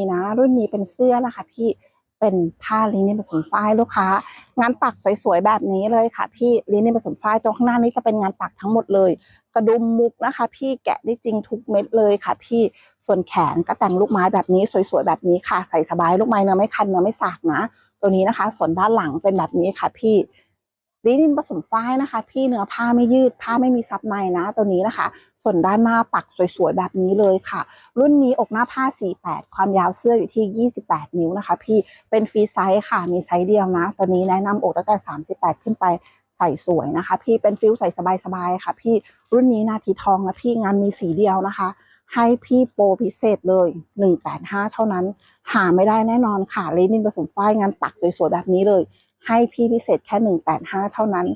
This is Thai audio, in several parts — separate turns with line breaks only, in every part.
นี้นะ รุ่นนี้เป็นเสื้อนะคะ พี่เป็นผ้าลินินผสมฝ้ายลูกค้า งานปักสวยๆแบบนี้เลยค่ะ พี่ลินินผสมฝ้ายตรงข้างหน้านี้จะเป็นงานปักทั้งหมดเลย กระดุมมุกนะคะ พี่แกะได้จริงทุกเม็ดเลยค่ะ พี่ส่วนแขนก็แต่งลูกไม้แบบนี้สวยๆแบบนี้ค่ะ ใส่สบายลูกไม้เนื้อไม่คันเนื้อไม่สากนะ ตัวนี้นะคะ ส่วนด้านหลังเป็นแบบนี้ค่ะ พี่ ลินินผสมฝ้ายนะคะ พี่เนื้อผ้าไม่ยืดผ้าไม่มีซับในนะ ตัวนี้นะคะ ส่วนด้านหน้าปักสวยๆแบบนี้เลยค่ะ รุ่นนี้อกหน้าผ้า 48 ความยาวเสื้ออยู่ที่ 28 นิ้วนะคะ พี่เป็นฟรีไซส์ค่ะมีไซส์เดียวนะ ตัวนี้แนะนำอกตั้งแต่ 38 ขึ้นไปใส่สวยนะคะ พี่เป็นฟิลใส่สบายๆค่ะ พี่รุ่นนี้นาทีทองนะพี่งานมีสีเดียวนะคะ ให้พี่โปรพิเศษเลย 185 เท่านั้น หาไม่ได้แน่นอนค่ะเลนินผสมฝ้ายงานปักสวยๆแบบนี้เลย ให้พี่พิเศษแค่185เท่านั้น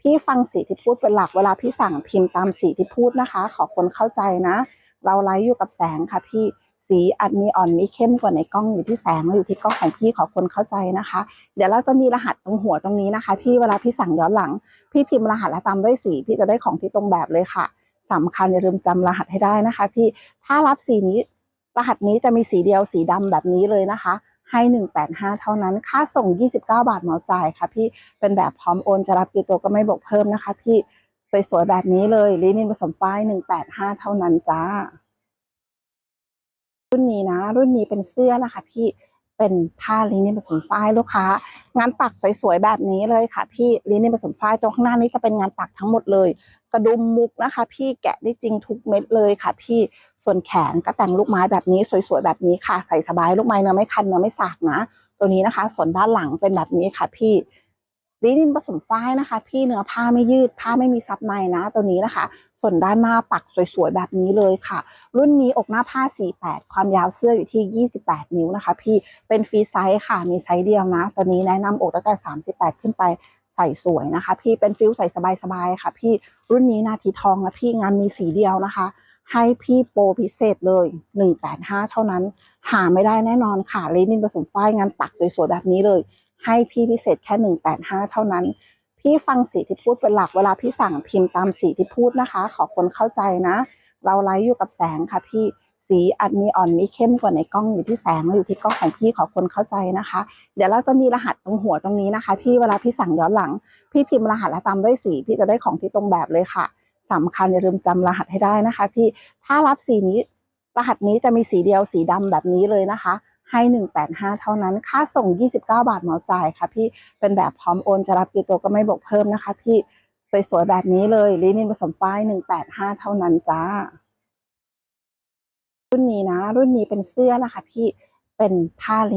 พี่ฟังสีที่พูดเป็นหลักเวลาพี่สั่งพิมพ์ตามสีที่พูดนะคะ ขอคนเข้าใจนะ เราไลฟ์อยู่กับแสงค่ะพี่สีอาจมีอ่อนมีเข้มกว่าในกล้องอยู่ที่แสงแล้วอยู่ที่กล้องของพี่ขอคนเข้าใจนะคะ เดี๋ยวเราจะมีรหัสตรงหัวตรงนี้นะคะ พี่เวลาพี่สั่งย้อนหลัง พี่พิมพ์รหัสและตามด้วยสีพี่จะได้ของที่ตรงแบบเลยค่ะสำคัญอย่าลืมจำรหัสให้ได้นะคะ พี่ถ้ารับสีนี้รหัสนี้จะมีสีเดียวสีดำแบบนี้เลยนะคะ ให้ 185 เท่านั้น ค่าส่ง 29 บาทเหมาจ่ายค่ะพี่ เป็นแบบพร้อมโอนจะรับกี่ตัวก็ไม่บวกเพิ่มนะคะพี่ สวยๆ แบบนี้เลยลินินผสมฝ้าย 185 เท่านั้นจ้า รุ่นนี้นะ รุ่นนี้เป็นเสื้อนะคะพี่ เป็นผ้าลินินผสมฝ้ายลูกค้า งานปักสวยๆแบบนี้เลยค่ะ พี่ลินินผสมฝ้ายตรงข้างหน้านี้จะเป็นงานปักทั้งหมดเลย กระดุมมุกนะคะ พี่แกะได้จริงทุกเม็ดเลยค่ะ พี่ส่วนแขนก็แต่งลูกไม้แบบนี้สวยๆแบบนี้ค่ะ ใส่สบายลูกไม้เนื้อไม่คันเนื้อไม่สากนะ ตัวนี้นะคะ ส่วนด้านหลังเป็นแบบนี้ค่ะ พี่ ลินินผสมฝ้ายนะคะ พี่เนื้อผ้าไม่ยืดผ้าไม่มีซับในนะ ตัวนี้นะคะ ส่วนด้านหน้าปักสวยๆแบบนี้เลยค่ะ รุ่นนี้อกหน้าผ้า 48 ความยาวเสื้ออยู่ที่ 28 นิ้วนะคะ พี่เป็นฟรีไซส์ค่ะ มีไซส์เดียวนะ ตัวนี้แนะนำอกตั้งแต่ 38 ขึ้นไปใส่สวยนะคะ พี่เป็นฟิลใส่สบายๆค่ะ พี่รุ่นนี้นาทีทองนะพี่งานมีสีเดียวนะคะ ให้พี่โปรพิเศษเลย 185 เท่านั้น หาไม่ได้แน่นอนค่ะลินินผสมฝ้ายงานปักสวยๆแบบนี้เลย ให้พี่พิเศษแค่ 185 เท่านั้น พี่ฟังสีที่พูดเป็นหลักเวลาพี่สั่งพิมพ์ตามสีที่พูดนะคะ ขอคนเข้าใจนะ เราไลฟ์อยู่กับแสงค่ะพี่สีอาจมีอ่อนมีเข้มกว่าในกล้องอยู่ที่แสงแล้วอยู่ที่กล้องของพี่ขอคนเข้าใจนะคะ เดี๋ยวเราจะมีรหัสตรงหัวตรงนี้นะคะ พี่เวลาพี่สั่งย้อนหลัง พี่พิมพ์รหัสและตามด้วยสีพี่จะได้ของที่ตรงแบบเลยค่ะสำคัญอย่าลืมจำรหัสให้ได้นะคะ พี่ถ้ารับสีนี้รหัสนี้จะมีสีเดียวสีดำแบบนี้เลยนะคะ ให้ 185 เท่านั้น ค่าส่ง 29 บาทเหมาจ่ายค่ะพี่ เป็นแบบพร้อมโอนจะรับกี่ตัวก็ไม่บวกเพิ่มนะคะพี่ สวยๆ แบบนี้เลยลินินผสมฝ้าย 185 เท่านั้นจ้า รุ่นนี้นะ รุ่นนี้เป็นเสื้อนะคะพี่ เป็นผ้าลิ